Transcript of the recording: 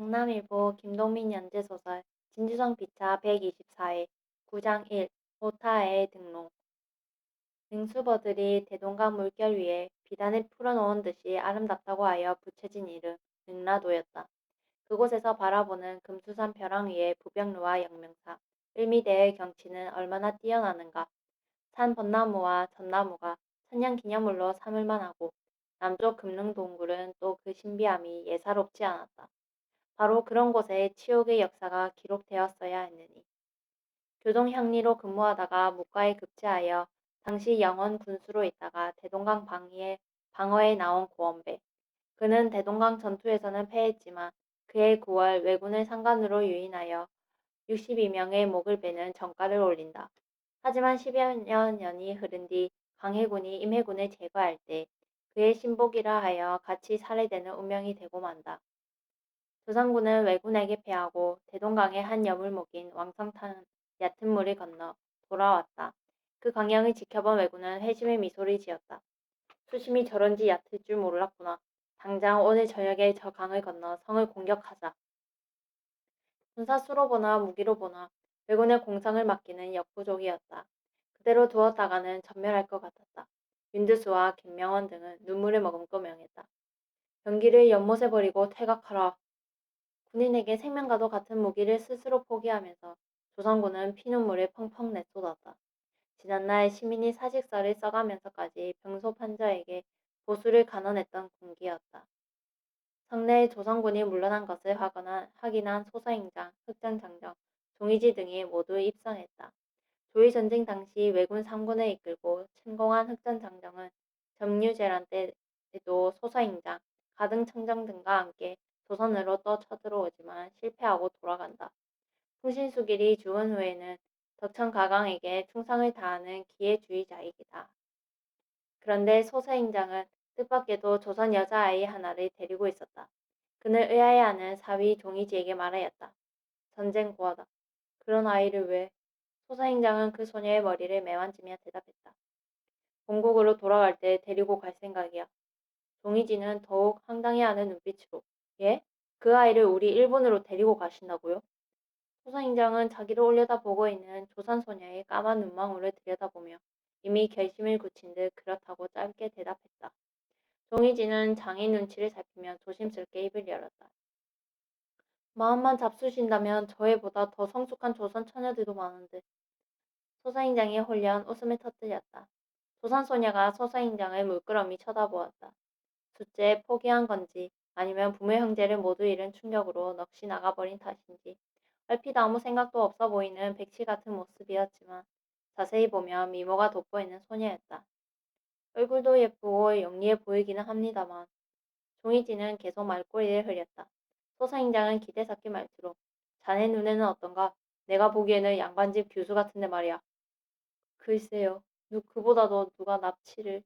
경남일보 김동민 연재소설 진주성 비차 124회 9장 1 오타의 등록 능수버들이 대동강 물결 위에 비단을 풀어놓은 듯이 아름답다고 하여 붙여진 이름 능라도였다. 그곳에서 바라보는 금수산 벼랑 위의 부병루와 영명사, 을미대의 경치는 얼마나 뛰어나는가. 산 벚나무와 전나무가 천년 기념물로 삼을만 하고 남쪽 금릉동굴은 또 그 신비함이 예사롭지 않았다. 바로 그런 곳에 치욕의 역사가 기록되었어야 했느니. 교동향리로 근무하다가 무과에 급제하여 당시 영원 군수로 있다가 대동강 방위에 방어에 나온 고원배. 그는 대동강 전투에서는 패했지만 그해 9월 왜군을 상관으로 유인하여 62명의 목을 베는 전가를 올린다. 하지만 10여 년이 흐른 뒤 강해군이 임해군을 제거할 때 그의 신복이라 하여 같이 살해되는 운명이 되고 만다. 조상군은 왜군에게 패하고 대동강의 한 여물목인 왕성탄 얕은 물을 건너 돌아왔다. 그 광경을 지켜본 왜군은 회심의 미소를 지었다. 수심이 저런지 얕을 줄 몰랐구나. 당장 오늘 저녁에 저 강을 건너 성을 공격하자. 군사 수로 보나 무기로 보나 왜군의 공성을 맡기는 역부족이었다. 그대로 두었다가는 전멸할 것 같았다. 윤두수와 김명원 등은 눈물을 머금고 명했다. 병기를 연못에 버리고 퇴각하라. 군인에게 생명과도 같은 무기를 스스로 포기하면서 조선군은 피눈물을 펑펑 내쏟았다. 지난날 시민이 사직서를 써가면서까지 병소 판저에게 보수를 간언했던 군기였다. 성내에 조선군이 물러난 것을 확언한, 확인한 소서행장, 흑전장정, 종이지 등이 모두 입성했다. 조의전쟁 당시 왜군 3군을 이끌고 침공한 흑전장정은 점유재란 때에도 소서행장, 가등청정 등과 함께 조선으로 또 쳐들어 오지만 실패하고 돌아간다. 풍신수길이 죽은 후에는 덕천 가강에게 충성을 다하는 기회주의자이다. 그런데 소서행장은 뜻밖에도 조선 여자아이 하나를 데리고 있었다. 그는 의아해하는 사위 종이지에게 말하였다. 전쟁 고하다. 그런 아이를 왜? 소서행장은 그 소녀의 머리를 매만지며 대답했다. 본국으로 돌아갈 때 데리고 갈 생각이야. 종이지는 더욱 황당해하는 눈빛으로 예? 그 아이를 우리 일본으로 데리고 가신다고요? 소서행장은 자기를 올려다보고 있는 조선 소녀의 까만 눈망울을 들여다보며 이미 결심을 굳힌 듯 그렇다고 짧게 대답했다. 종이지는 장인 눈치를 살피며 조심스럽게 입을 열었다. 마음만 잡수신다면 저희보다 더 성숙한 조선 처녀들도 많은데. 소서행장이 홀련 웃음을 터뜨렸다. 조선 소녀가 소서행장을 물끄러미 쳐다보았다. 둘째 포기한 건지 아니면 부모 형제를 모두 잃은 충격으로 넋이 나가버린 탓인지 얼핏 아무 생각도 없어 보이는 백시 같은 모습이었지만 자세히 보면 미모가 돋보이는 소녀였다. 얼굴도 예쁘고 영리해 보이기는 합니다만 종이지는 계속 말꼬리를 흘렸다. 소사행장은 기대 섞인 말투로 자네 눈에는 어떤가? 내가 보기에는 양반집 교수 같은데 말이야. 글쎄요. 누 그보다도 누가 납치를